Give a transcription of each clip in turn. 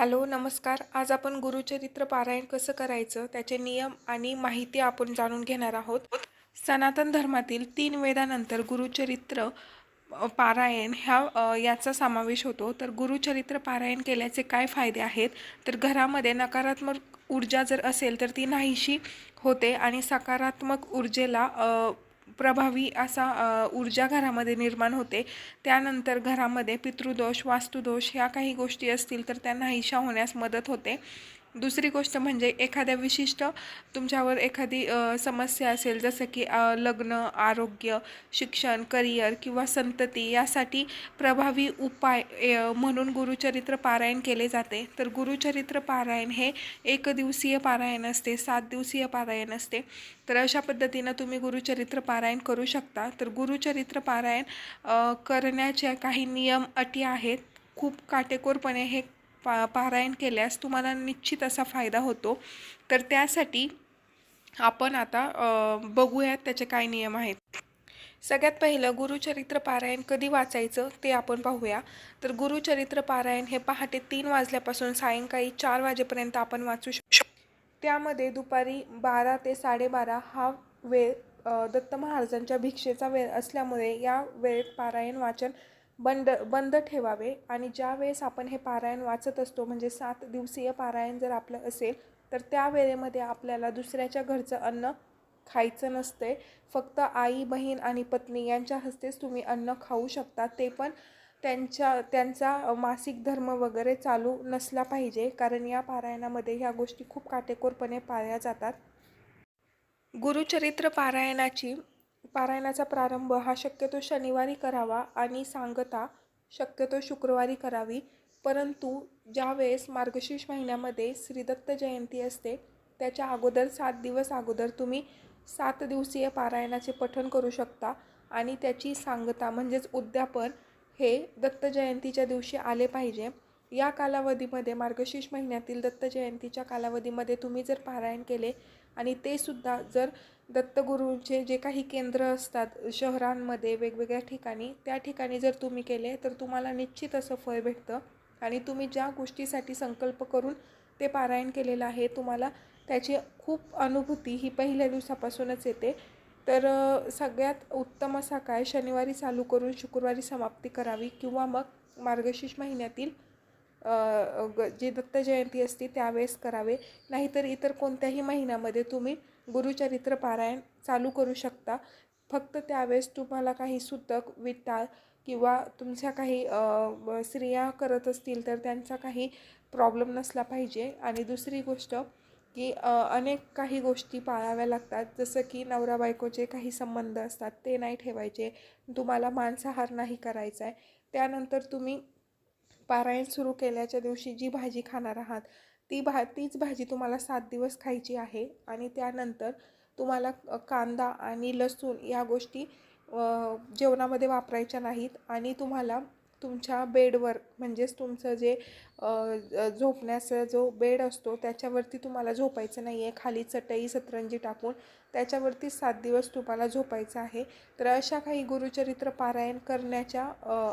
Hello नमस्कार. आज आपण गुरुचरित्र पारायण कसं करायचं त्याचे नियम आणि माहिती आपण जाणून घेणार आहोत. सनातन धर्मातील तीन वेदानंतर गुरुचरित्र पारायण ह्या याचा समावेश होतो. तर गुरुचरित्र पारायण केल्याचे काय फायदे आहेत? तर घरामध्ये नकारात्मक ऊर्जा जर असेल तर ती नाहीशी होते आणि सकारात्मक ऊर्जेला प्रभावी असा ऊर्जा घरामध्ये निर्माण होते. त्यानंतर घरामध्ये पितृदोष वास्तुदोष ह्या काही गोष्टी असतील तर त्यांना ईशा होण्यास मदत होते. दुसरी गोष्ट म्हणजे एखाद्या विशिष्ट तुमच्यावर एखादी समस्या असेल जसं की लग्न आरोग्य शिक्षण करिअर किंवा संतती यासाठी प्रभावी उपाय म्हणून गुरुचरित्र पारायण केले जाते. तर गुरुचरित्र पारायण हे एक दिवसीय पारायण असते सात दिवसीय पारायण असते. तर अशा पद्धतीनं तुम्ही गुरुचरित्र पारायण करू शकता. तर गुरुचरित्र पारायण करण्याच्या काही नियम अटी आहेत. खूप काटेकोरपणे हे पा पारायण केल्यास तुम्हाला निश्चित असा फायदा होतो. तर त्यासाठी आपण आता बघूयात त्याचे काय नियम आहेत. सगळ्यात पहिलं गुरुचरित्र पारायण कधी वाचायचं ते आपण पाहूया. तर गुरुचरित्र पारायण हे पहाटे तीन वाजल्यापासून सायंकाळी चार वाजेपर्यंत आपण वाचू शकतो त्यामध्ये दुपारी बारा ते साडेबारा हा वेळ दत्त महाराजांच्या भिक्षेचा वेळ असल्यामुळे या वेळेत पारायण वाचन बंद बंद ठेवावे. आणि ज्या वेळेस आपण हे पारायण वाचत असतो म्हणजे सात दिवसीय पारायण जर आपलं असेल तर त्या वेळेमध्ये आपल्याला दुसऱ्याच्या घरचं अन्न खायचं नसते. फक्त आई बहीण आणि पत्नी यांच्या हस्तेच तुम्ही अन्न खाऊ शकता. ते पण त्यांच्या त्यांचा मासिक धर्म वगैरे चालू नसला पाहिजे कारण या पारायणामध्ये ह्या गोष्टी खूप काटेकोरपणे पाळल्या जातात. गुरुचरित्र पारायणाची पारायणाचा प्रारंभ हा शक्यतो शनिवारी करावा आणि सांगता शक्यतो शुक्रवारी करावी. परंतु ज्या वेळेस मार्गशीर्ष महिन्यामध्ये श्रीदत्त जयंती असते त्याच्या अगोदर सात दिवस अगोदर तुम्ही सात दिवसीय पारायणाचे पठण करू शकता आणि त्याची सांगता म्हणजेच उद्यापन हे दत्त जयंतीच्या दिवशी आले पाहिजे. या कालावधीमध्ये मार्गशीर्ष महिन्यातील दत्त जयंतीच्या कालावधीमध्ये तुम्ही जर पारायण केले आणि ते सुद्धा जर दत्तगुरूंचे जे काही केंद्र असतात शहरांमध्ये वेगवेगळ्या ठिकाणी त्या ठिकाणी जर तुम्ही केले तर तुम्हाला निश्चित असं फळ भेटतं. आणि तुम्ही ज्या गोष्टीसाठी संकल्प करून ते पारायण केलेलं आहे तुम्हाला त्याची खूप अनुभूती ही पहिल्या दिवसापासूनच येते. तर सगळ्यात उत्तम असा काय? शनिवारी चालू करून शुक्रवारी समाप्ती करावी किंवा मग मार्गशीर्ष महिन्यातील ग जी दत्त जयंती असते त्यावेळेस करावे. नाहीतर इतर कोणत्याही महिन्यामध्ये तुम्ही गुरुचरित्र पारायण चालू करू शकता. फक्त त्यावेळेस तुम्हाला काही सुतक विटाळ किंवा तुमच्या काही स्त्रिया करत असतील तर त्यांचा काही प्रॉब्लेम नसला पाहिजे. आणि दुसरी गोष्ट की अनेक काही गोष्टी पाळाव्या लागतात. जसं की नवरा बायकोचे काही संबंध असतात ते नाही ठेवायचे. तुम्हाला मांसाहार नाही करायचा आहे त्यानंतर तुम्ही पारायण सुरू केल्याच्या दिवशी जी भाजी खाणार आहात ती भा तीच भाजी तुम्हाला सात दिवस खायची आहे आणि त्यानंतर तुम्हाला कांदा आणि लसूण या गोष्टी जेवणामध्ये वापरायच्या नाहीत आणि तुम्हाला तुमच्या बेडवर म्हणजेच तुमचं जे झोपण्याचा जो बेड असतो त्याच्यावरती तुम्हाला झोपायचं नाही आहे खाली चटई सतरंजी टाकून त्याच्यावरती सात दिवस तुम्हाला झोपायचं आहे. तर अशा काही गुरुचरित्र पारायण करण्याच्या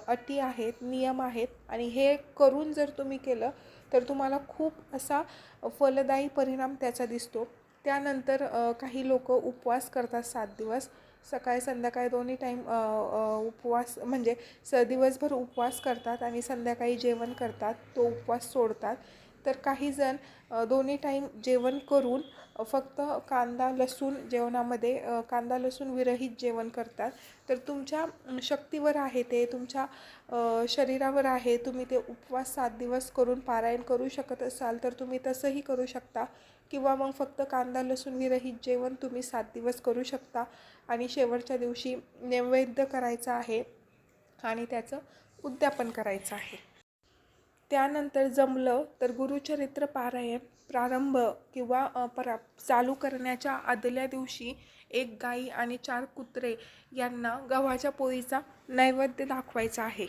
अटी आहेत नियम आहेत आणि हे करून जर तुम्ही केलं तर तुम्हाला खूप असा फलदायी परिणाम त्याचा दिसतो. त्यानंतर काही लोक उपवास करतात सात दिवस. सकाळी संध्याकाळी दोन्ही टाईम उपवास म्हणजे स दिवसभर उपवास करतात आणि संध्याकाळी जेवण करतात. तो उपवास सोडतात. तर काही जण दोन्ही टाईम जेवण करून फक्त कांदा लसूण जेवणामध्ये कांदा लसूण विरहित जेवण करतात. तर तुमच्या शक्तीवर आहे ते तुमच्या शरीरावर आहे तुम्ही ते उपवास सात दिवस करून पारायण करू शकत असाल तर तुम्ही तसंही करू शकता. किंवा मग फक्त कांदा लसूण विरहित जेवण तुम्ही सात दिवस करू शकता. आणि शेवटच्या दिवशी नैवेद्य करायचा आहे आणि त्याचं उद्यापन करायचं आहे. त्यानंतर जमलं तर गुरुचरित्र पारायण प्रारंभ किंवा परा चालू करण्याच्या आदल्या दिवशी एक गाई आणि चार कुत्रे यांना गव्हाच्या पोळीचा नैवेद्य दाखवायचा आहे.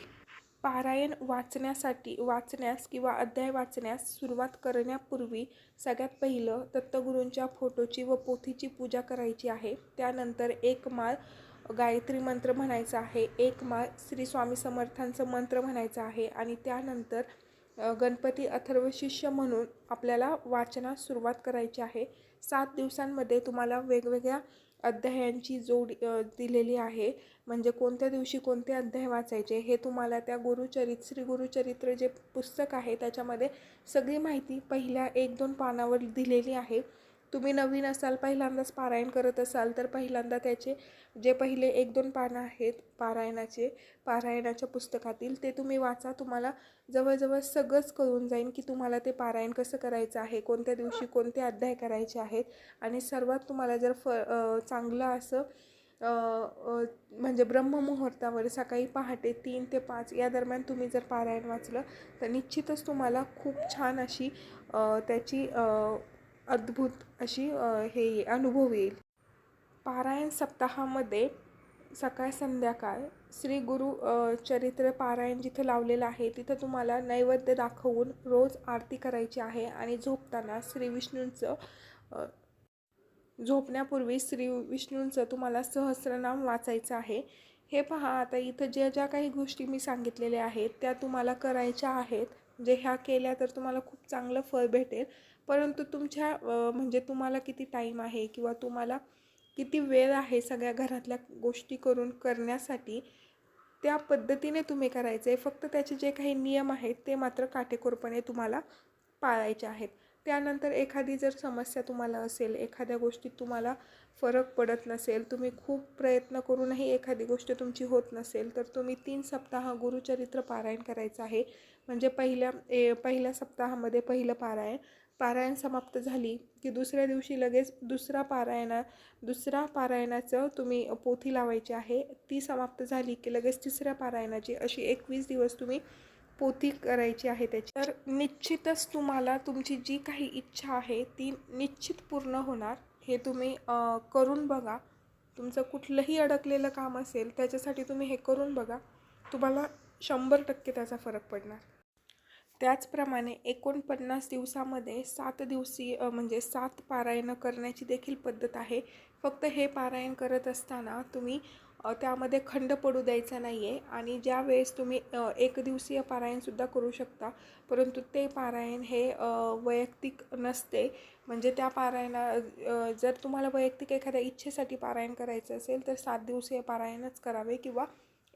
पारायण वाचण्यासाठी वाचण्यास किंवा अध्याय वाचण्यास सुरुवात करण्यापूर्वी सगळ्यात पहिलं दत्तगुरूंच्या फोटोची व पोथीची पूजा करायची आहे. त्यानंतर एक माळ गायत्री मंत्र म्हणायचा आहे. एक माळ श्री स्वामी समर्थांचं मंत्र म्हणायचं आहे आणि त्यानंतर गणपती अथर्व शिष्य म्हणून आपल्याला वाचनास सुरुवात करायची आहे. सात दिवसांमध्ये तुम्हाला वेगवेगळ्या अध्यायांची जोड दिलेली आहे. म्हणजे कोणत्या दिवशी कोणते अध्याय वाचायचे हे तुम्हाला त्या गुरुचरित श्री गुरुचरित्र जे पुस्तक आहे त्याच्यामध्ये सगळी माहिती पहिल्या एक दोन पानावर दिलेली आहे. तुम्ही नवीन असाल पहिल्यांदाच पारायण करत असाल तर पहिल्यांदा त्याचे जे पहिले एक दोन पानं आहेत पारायणाचे पारायणाच्या पुस्तकातील ते तुम्ही वाचा. तुम्हाला जवळजवळ सगळंच कळून जाईल की तुम्हाला ते पारायण कसं करायचं आहे कोणत्या दिवशी कोणते अध्याय करायचे आहेत. आणि सर्वात तुम्हाला जर फ चांगलं असं म्हणजे ब्रह्ममुहूर्तावर सकाळी पहाटे तीन ते पाच या दरम्यान तुम्ही जर पारायण वाचलं तर निश्चितच तुम्हाला खूप छान अशी त्याची अद्भुत अशी हे अनुभव येईल. पारायण सप्ताहामध्ये सकाळ संध्याकाळ श्री गुरु चरित्र पारायण जिथं लावलेलं आहे तिथं तुम्हाला नैवेद्य दाखवून रोज आरती करायची आहे आणि झोपताना श्री विष्णूंचं झोपण्यापूर्वी श्री विष्णूंचं तुम्हाला सहस्रनाम वाचायचं आहे. हे पहा आता इथं ज्या ज्या काही गोष्टी मी सांगितलेल्या आहेत त्या तुम्हाला करायच्या आहेत. जे ह्या केल्या तर तुम्हाला खूप चांगलं फळ भेटेल. परंतु तुमच्या म्हणजे तुम्हाला किती टाईम आहे किंवा तुम्हाला किती वेळ आहे सगळ्या घरातल्या गोष्टी करून करण्यासाठी त्या पद्धतीने तुम्ही करायचे फक्त त्याचे जे काही नियम आहेत ते मात्र काटेकोरपणे तुम्हाला पाळायचे आहेत. त्यानंतर एखादी जर समस्या तुम्हाला असेल एखाद्या गोष्टीत तुम्हाला फरक पडत नसेल तुम्ही खूप प्रयत्न करूनही एखादी गोष्ट तुमची होत नसेल तर तुम्ही तीन सप्ताह गुरुचरित्र पारायण करायचं आहे. म्हणजे पहिल्या ए पहिल्या सप्ताहामध्ये पहिलं पारायण. पारायण समाप्त झाली की दुसऱ्या दिवशी लगेच दुसरा पारायणा दुसरा पारायणाचं तुम्ही पोथी लावायची आहे ती समाप्त झाली की लगेच तिसऱ्या पारायणाची अशी एकवीस दिवस तुम्ही पोथी करायची आहे त्याची. तर निश्चितच तुम्हाला तुमची जी काही इच्छा आहे ती निश्चित पूर्ण होणार. हे तुम्ही करून बघा. तुमचं कुठलंही अडकलेलं काम असेल त्याच्यासाठी तुम्ही हे करून बघा. तुम्हाला शंभर टक्के त्याचा फरक पडणार. त्याचप्रमाणे एकोणपन्नास दिवसामध्ये सात दिवसीय म्हणजे सात पारायणं करण्याची देखील पद्धत आहे. फक्त हे पारायण करत असताना तुम्ही त्यामध्ये खंड पडू द्यायचा नाही आहे आणि ज्या वेळेस तुम्ही एक दिवसीय पारायणसुद्धा करू शकता परंतु ते पारायण हे वैयक्तिक नसते. म्हणजे त्या पारायणा जर तुम्हाला वैयक्तिक एखाद्या इच्छेसाठी पारायण करायचं असेल तर सात दिवसीय पारायणच करावे किंवा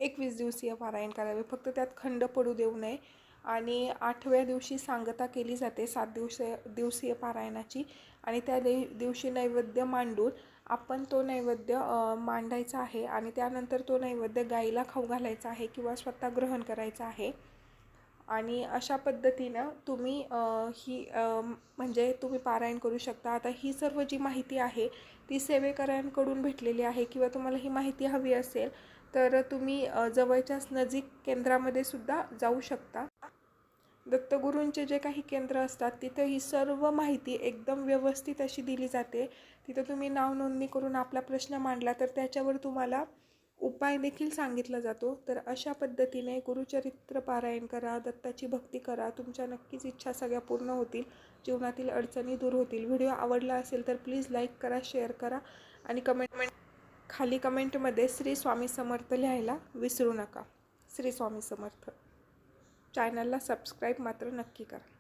एकवीस दिवसीय पारायण करावे. फक्त त्यात खंड पडू देऊ नये. आणि आठव्या दिवशी सांगता केली जाते सात दिवस दिवसीय पारायणाची. आणि त्या दि दिवशी नैवेद्य मांडून आपण तो नैवेद्य मांडायचा आहे आणि त्यानंतर तो नैवेद्य गाईला खाऊ घालायचा आहे किंवा स्वतः ग्रहण करायचा आहे. आणि अशा पद्धतीनं तुम्ही ही म्हणजे तुम्ही पारायण करू शकता. आता ही सर्व जी माहिती आहे ती सेवेकऱ्यांकडून भेटलेली आहे किंवा तुम्हाला ही माहिती हवी असेल तर तुम्ही जवळच्याच नजीक केंद्रामध्ये सुद्धा जाऊ शकता. दत्तगुरूंचे जे काही केंद्र असतात तिथं ही सर्व माहिती एकदम व्यवस्थित अशी दिली जाते. तिथं तुम्ही नाव नोंदणी करून आपला प्रश्न मांडला तर त्याच्यावर तुम्हाला उपाय देखील सांगितला जातो. तर अशा पद्धतीने गुरुचरित्र पारायण करा दत्ताची भक्ती करा. तुमच्या नक्कीच इच्छा सगळ्या पूर्ण होतील जीवनातील अडचणी दूर होतील. व्हिडिओ आवडला असेल तर प्लीज लाईक करा शेअर करा आणि कमेंट खाली कमेंटमध्ये श्री स्वामी समर्थ लिहायला विसरू नका. श्री स्वामी समर्थ. चॅनलला सबस्क्राईब मात्र नक्की करा.